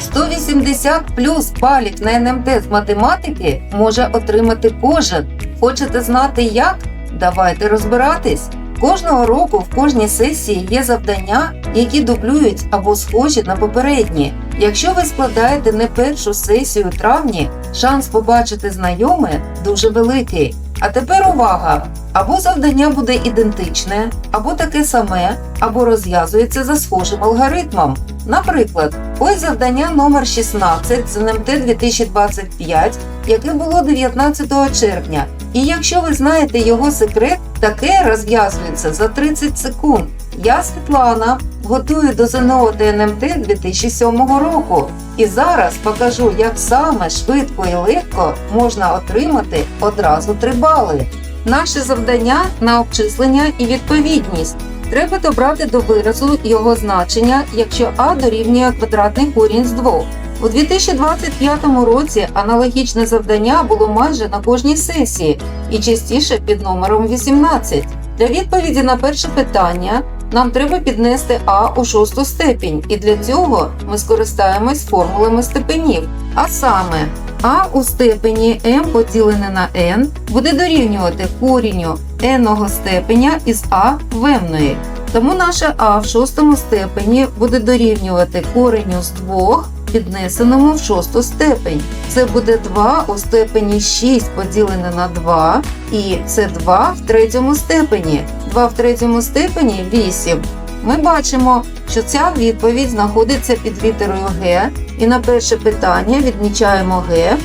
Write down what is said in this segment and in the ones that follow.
180 плюс балів на НМТ з математики може отримати кожен. Хочете знати як? Давайте розбиратись. Кожного року в кожній сесії є завдання, які дублюють або схожі на попередні. Якщо ви складаєте не першу сесію у травні, шанс побачити знайоме дуже великий. А тепер увага! Або завдання буде ідентичне, або таке саме, або розв'язується за схожим алгоритмом. Наприклад, ось завдання номер 16 з НМТ 2025, яке було 19 червня. І якщо ви знаєте його секрет, таке розв'язується за 30 секунд. Я Світлана, готую до ЗНО та НМТ 2007 року. І зараз покажу, як саме швидко і легко можна отримати одразу 3 бали. Наше завдання на обчислення і відповідність. Треба добрати до виразу його значення, якщо а дорівнює квадратний корінь з 2. У 2025 році аналогічне завдання було майже на кожній сесії і частіше під номером 18. Для відповіді на перше питання нам треба піднести а у шосту степінь, і для цього ми скористаємось формулами степенів. А саме а у степені m поділене на n буде дорівнювати корінню n степеня із а вемної. Тому наше а в шостому степені буде дорівнювати коренню з 2 піднесеному в шосту степень. Це буде 2 у степені 6 поділене на 2, і це 2 в третьому степені. 2 в третьому степені 8. Ми бачимо, що ця відповідь знаходиться під літерою Г, і на перше питання відмічаємо Г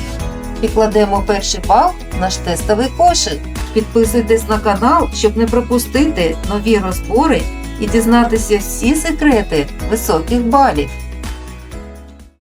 і кладемо перший бал в наш тестовий кошик. Підписуйтесь на канал, щоб не пропустити нові розбори і дізнатися всі секрети високих балів.